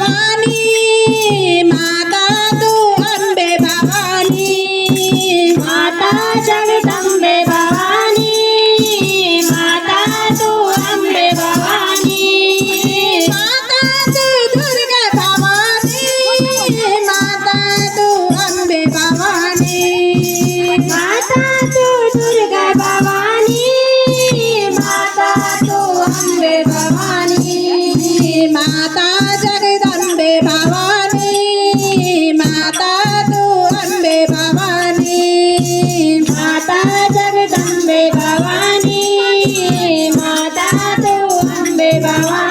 భవానీ మా भवानी माता तू अंबे भवानी माता जगदंबे भवानी माता तू अंबे भवानी।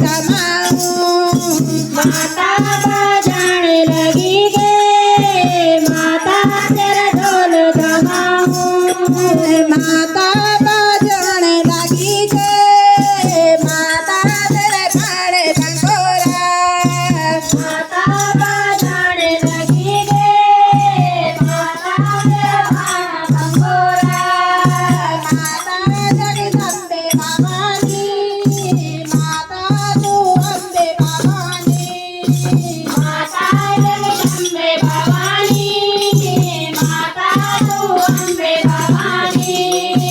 कमाऊं माता बजाने लगी गे माता ढोल कमाऊं माता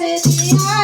Cecilia.